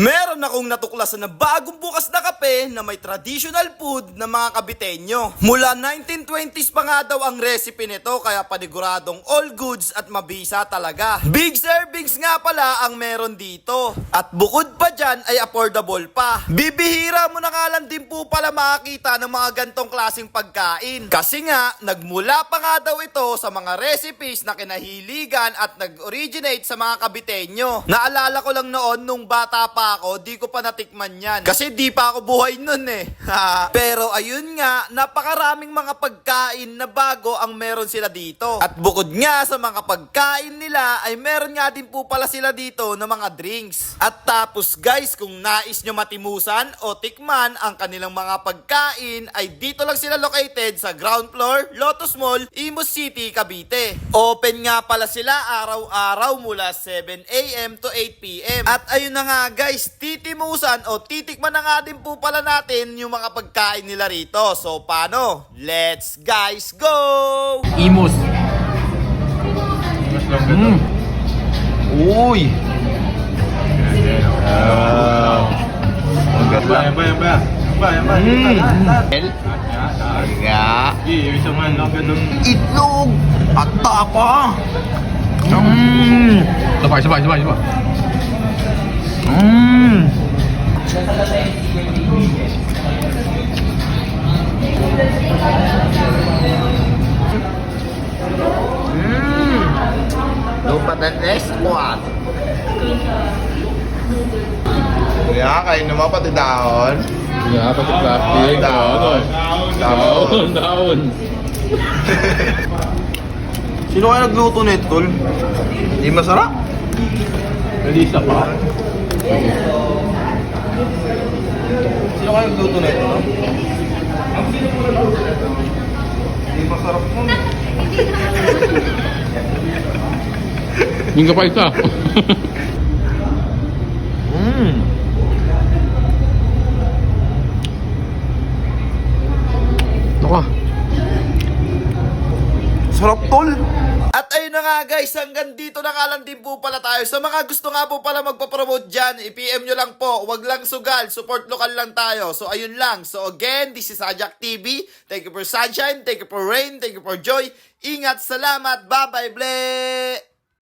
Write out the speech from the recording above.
Mer Meron akong natuklasan na bagong bukas na kape na may traditional food ng mga kabitenyo. Mula 1920s pa nga daw ang recipe nito kaya paniguradong all goods at mabisa talaga. Big servings nga pala ang meron dito. At bukod pa dyan ay affordable pa. Bibihira mo na nga lang din po pala makakita ng mga gantong klaseng pagkain. Kasi nga, nagmula pa nga daw ito sa mga recipes na kinahiligan at nag-originate sa mga kabitenyo. Naalala ko lang noon nung bata pa ako, di ko pa natikman yan. Kasi di pa ako buhay nun eh. Pero ayun nga, napakaraming mga pagkain na bago ang meron sila dito. At bukod nga sa mga pagkain nila, ay meron nga din po pala sila dito ng mga drinks. At tapos guys, kung nais nyo matimusan o tikman ang kanilang mga pagkain, ay dito lang sila located sa ground floor, Lotus Mall, Imus City, Cavite. Open nga pala sila araw-araw mula 7am to 8pm. At ayun na nga guys, titimusan o titikman na nga din po pala natin yung mga pagkain nila rito. So paano? Let's guys go! Imus. Mas lang Mm. Uy. Wow. Ang yan ba, ba? Ba, yan ba? Lang ganun. Itlog. At tapa. Mm. Sabay, sabay, sabay, sabay. Mm. Mm. Lupa na next one. Kaya kain naman pati dahon. Yeah, pati Ay, dahon. Dahon. Down. Sino kaya nagluto nito, tol? Hindi masarap. Nalisa pa. Sino kaya nagluto nito? no? Hindi masarap mo. Ka pa isa. Mmm. Naka. Sarap, tol. Nga guys, hanggang dito na nga lang din po pala tayo. Sa mga gusto nga po pala magpapromote dyan, i-PM nyo lang po. Wag lang sugal, support local lang tayo. So ayun lang. So again, this is Ajak TV. Thank you for sunshine, thank you for rain, thank you for joy. Ingat, salamat, bye-bye, ble!